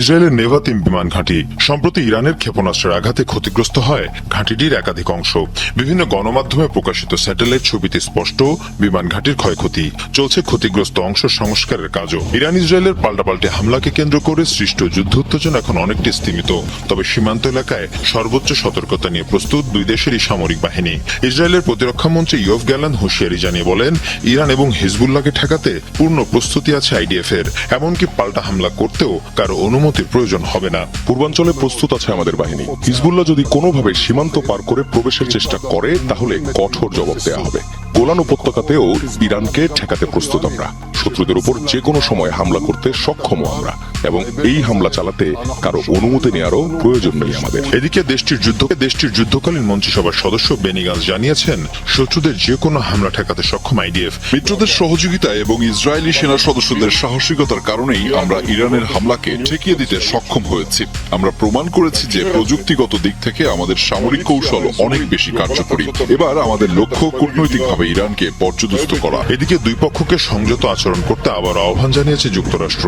ইসরায়েলের নেভাতিম বিমান ঘাঁটি সম্প্রতি ইরানের ক্ষেপণাস্ত্রের আঘাতে ক্ষতিগ্রস্ত হয় ঘাঁটিটির একাধিক অংশ। বিভিন্ন গণমাধ্যমে প্রকাশিত স্যাটেলাইট ছবিতে স্পষ্ট বিমান ঘাঁটির ক্ষয়ক্ষতি। চলছে ক্ষতিগ্রস্ত অংশ সংস্কারের কাজও। ইরান ইসরায়েলের পাল্টাপাল্টি হামলাকে কেন্দ্র করে সৃষ্ট যুদ্ধ উত্তেজনা এখন অনেকটি স্তীমিত তবে সীমান্ত এলাকায় সর্বোচ্চ সতর্কতা নিয়ে প্রস্তুত দুই দেশেরই সামরিক বাহিনী। ইসরায়েলের প্রতিরক্ষা মন্ত্রী ইয়ফ গ্যালান হুঁশিয়ারি জানিয়ে বলেন, ইরান এবং হিজবুল্লাহকে ঠেকাতে পূর্ণ প্রস্তুতি আছে আইডিএফ এর এমনকি পাল্টা হামলা করতেও কারও অনুমতির প্রয়োজন হবে না। পূর্বাঞ্চলে প্রস্তুত আছে আমাদের বাহিনী। হিজবুল্লাহ যদি কোনোভাবে সীমান্ত পার করে প্রবেশের চেষ্টা করে, তাহলে কঠোর জবাব দেওয়া হবে। গোলান উপত্যকাতেও ইরানকে ঠেকাতে প্রস্তুত আমরা। শত্রুদের উপর যে কোনো সময় হামলা করতে সক্ষম আমরা। এবং এই হামলা চালাতে কারও অনুমতি নেওয়ারও প্রয়োজন নেই আমাদের। এদিকে দেশটির যুদ্ধ দেশটির যুদ্ধকালীন মন্ত্রিসভার সদস্য বেনিগাজ জানিয়েছেন, শত্রুদের যে কোনো হামলা ঠেকাতে সক্ষম আইডিএফ। মিত্রদের সহযোগিতা এবং ইসরায়েলি সেনা সদস্যদের সাহসিকতার কারণেই আমরা ইরানের হামলাকে ঠেকিয়ে দিতে সক্ষম হয়েছি। আমরা প্রমাণ করেছি যে প্রযুক্তিগত দিক থেকে আমাদের সামরিক কৌশল অনেক বেশি কার্যকরী। এবার আমাদের লক্ষ্য কূটনৈতিকভাবে ইরানকে পর্যদস্ত করা। এদিকে দুই পক্ষকে সংযত আচরণ করতে আবার আহ্বান জানিয়েছে যুক্তরাষ্ট্র।